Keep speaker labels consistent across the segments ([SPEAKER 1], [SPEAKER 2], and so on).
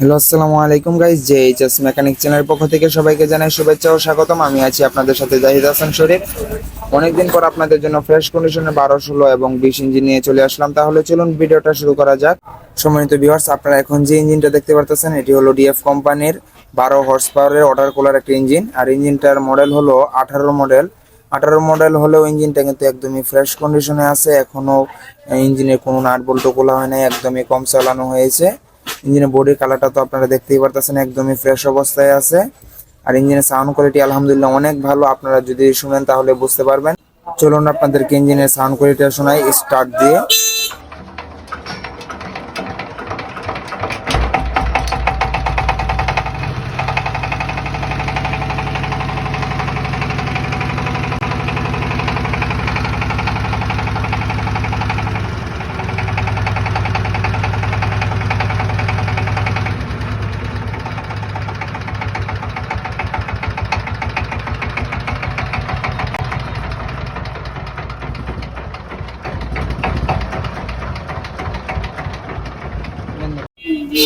[SPEAKER 1] Hello, আসসালামু আলাইকুম guys J H S mechanic চ্যানেলের পক্ষ থেকে সবাইকে জানাই শুভেচ্ছা ও স্বাগতম। আমি আছি আপনাদের সাথে জাহিদ হাসান শরীফ। অনেকদিন পর আপনাদের জন্য ফ্রেশ কন্ডিশনে বারো, ষোলো এবং বিশ ইঞ্জিন নিয়ে চলে আসলাম। তাহলে চলুন ভিডিওটা শুরু করা যাক। সম্মানিত ভিউয়ার্স আপনারা এখন যে ইঞ্জিনটা দেখতে পারতেছেন, এটি হলো ডিএফ কোম্পানির বারো হর্স পাওয়ারের ওয়াটার কুলার একটা ইঞ্জিন আর ইঞ্জিনটার মডেল হলো আঠারো মডেল আঠারো মডেল হলেও ইঞ্জিনটা কিন্তু একদমই ফ্রেশ কন্ডিশনে আছে। এখনও ইঞ্জিনের কোনো নাট বল্টু খোলা হয় নাই, একদমই কম চালানো হয়েছে। ইঞ্জিনের বডির কালারটা তো আপনারা দেখতেই পারতেছেন, একদমই ফ্রেশ অবস্থায় আছে। আর ইঞ্জিনের সাউন্ড কোয়ালিটি আলহামদুলিল্লাহ অনেক ভালো, আপনারা যদি শুনেন তাহলে বুঝতে পারবেন। চলুন আপনাদেরকে ইঞ্জিনের সাউন্ড কোয়ালিটি শোনাই স্টার্ট দিয়ে।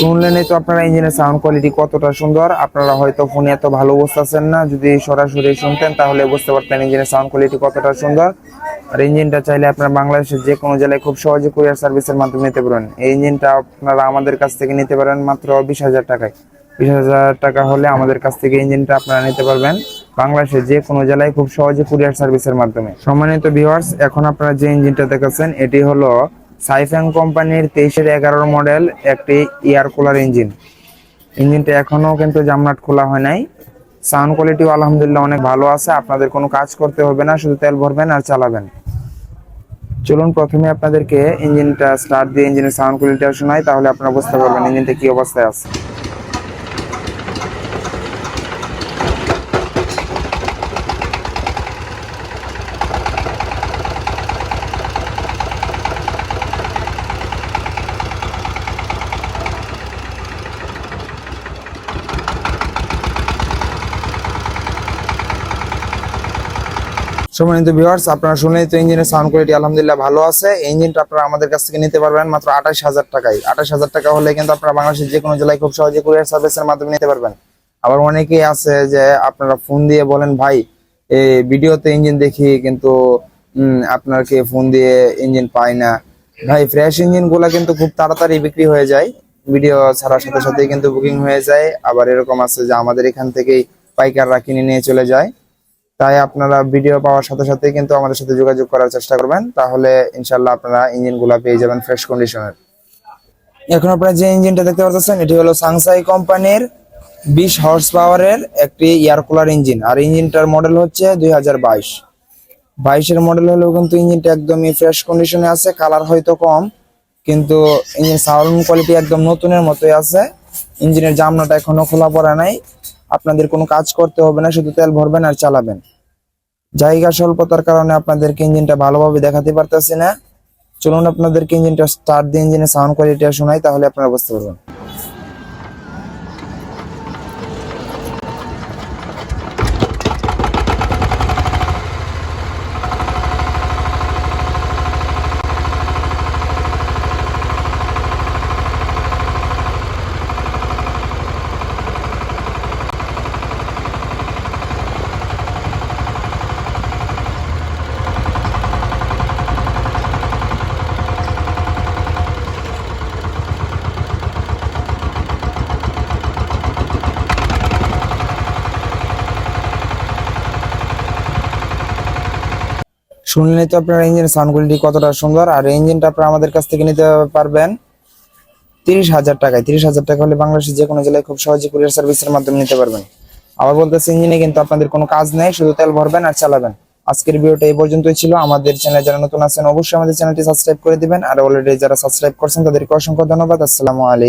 [SPEAKER 1] শুনলেনই তো আপনারা ইঞ্জিনের সাউন্ড কোয়ালিটি কতটা সুন্দর। আপনারা হয়তো ফোনে এত ভালো বুঝতেছেন না, যদি সরাসরি শুনতেন তাহলে বুঝতে পারতেন ইঞ্জিনের সাউন্ড কোয়ালিটি কতটা সুন্দর। আর ইঞ্জিনটা চাইলে আপনারা বাংলাদেশের যে কোনো জেলায় খুব সহজে কুরিয়ার সার্ভিসের মাধ্যমে নিতে পারেন। এই ইঞ্জিনটা আপনারা আমাদের কাছ থেকে নিতে পারেন মাত্র বিশ হাজার টাকায়। বিশ হাজার টাকা হলে আমাদের কাছ থেকে ইঞ্জিনটা আপনারা নিতে পারবেন বাংলাদেশের যে কোনো জেলায় খুব সহজে কুরিয়ার সার্ভিসের মাধ্যমে। সম্মানিত ভিউয়ার্স এখন আপনারা যে ইঞ্জিনটা দেখাচ্ছেন এটি হলো সাইফ্যাং কোম্পানির তেইশের এগারোর মডেল একটি এয়ার কুলার ইঞ্জিন ইঞ্জিনটা এখনও কিন্তু জামনাট খোলা হয় নাই। সাউন্ড কোয়ালিটিও আলহামদুলিল্লাহ অনেক ভালো আছে। আপনাদের কোনো কাজ করতে হবে না, শুধু তেল ভরবেন আর চালাবেন। চলুন প্রথমে আপনাদেরকে ইঞ্জিনটা স্টার্ট দিয়ে ইঞ্জিনের সাউন্ড কোয়ালিটি শোনাই, তাহলে আপনারা বুঝতে পারবেন ইঞ্জিনটা কী অবস্থায় আছে। সম্মানিত ভিউয়ার্স আপনারা শুনলেই তো ইঞ্জিনের সাউন্ড কোয়ালিটি আলহামদুলিল্লাহ ভালো আছে। ইঞ্জিনটা আপনারা আমাদের কাছ থেকে নিতে পারবেন মাত্র আঠাশ হাজার টাকায়। আঠাশ হাজার টাকা হলে কিন্তু আপনারা বাংলাদেশের যে কোনো জেলায় খুব সহজে কুরিয়ার সার্ভিসের মাধ্যমে নিতে পারবেন। আবার অনেকেই আছে যে আপনারা ফোন দিয়ে বলেন, ভাই এই ভিডিওতে ইঞ্জিন দেখি কিন্তু আপনাকে ফোন দিয়ে ইঞ্জিন পাই না। ভাই ফ্রেশ ইঞ্জিনগুলো কিন্তু খুব তাড়াতাড়ি বিক্রি হয়ে যায়। ভিডিও ছাড়ার সাথে সাথে কিন্তু বুকিং হয়ে যায়। আবার এরকম আছে যে আমাদের এখান থেকেই পাইকাররা কিনে নিয়ে চলে যায়। তাই আপনারা ভিডিও পাওয়ার সাথে সাথে কিন্তু আমাদের সাথে যোগাযোগ করার চেষ্টা করবেন। তাহলে ইনশাল্লাহ আপনারা ইঞ্জিনগুলা পেয়ে যাবেন ফ্রেশ কন্ডিশনের এখন আপনারা যে ইঞ্জিনটা দেখতে পাচ্ছেন এটি হলো সাংসাই কোম্পানির বিশ হর্স পাওয়ারের একটি এয়ার কুলার ইঞ্জিন। আর ইঞ্জিনটার মডেল হচ্ছে দুই হাজার বাইশ। বাইশের মডেল হলেও কিন্তু ইঞ্জিনটা একদমই ফ্রেশ কন্ডিশনে আছে কালার হয়তো কম, কিন্তু ইঞ্জিন সাউন্ড কোয়ালিটি একদম নতুনের মতোই আছে। ইঞ্জিনের জামনাটা এখনও খোলা পড়া নাই। আপনাদের কোনো কাজ করতে হবে না, শুধু তেল ভরবেন আর চালাবেন। জায়গা স্বল্পতার কারণে আপনাদেরকে ইঞ্জিনটা ভালোভাবে দেখাতে পারতেছি না। চলুন আপনাদেরকে ইঞ্জিনটা স্টার্ট দিয়ে ইঞ্জিনের সাউন্ড কোয়ালিটিটা শোনাই, তাহলে আপনারা বুঝতে পারবেন। শুনলেই তো আপনার ইঞ্জিনের সাউন্ড কোয়ালিটি কতটা সুন্দর, আর ইঞ্জিনটা আপনারা আমাদের কাছ থেকে নিতে পারবেন তিরিশ হাজার টাকায়। তিরিশ হাজার টাকা হলে বাংলাদেশের যে কোনো জেলায় খুব সহজে কুরিয়ার সার্ভিসের মাধ্যমে নিতে পারবেন। আবার বলতেছে ইঞ্জিনে কিন্তু আপনাদের কোনো কাজ নেই, শুধু তেল ভরবেন আর চালাবেন। আজকের ভিডিওটা এই পর্যন্তই ছিল। আমাদের চ্যানেল যারা নতুন আছেন, অবশ্যই আমাদের চ্যানেলটি সাবস্ক্রাইব করে দিবেন। আর অলরেডি যারা সাবস্ক্রাইব করছেন, তাদেরকে অসংখ্য ধন্যবাদ। আসসালামু আলাইকুম।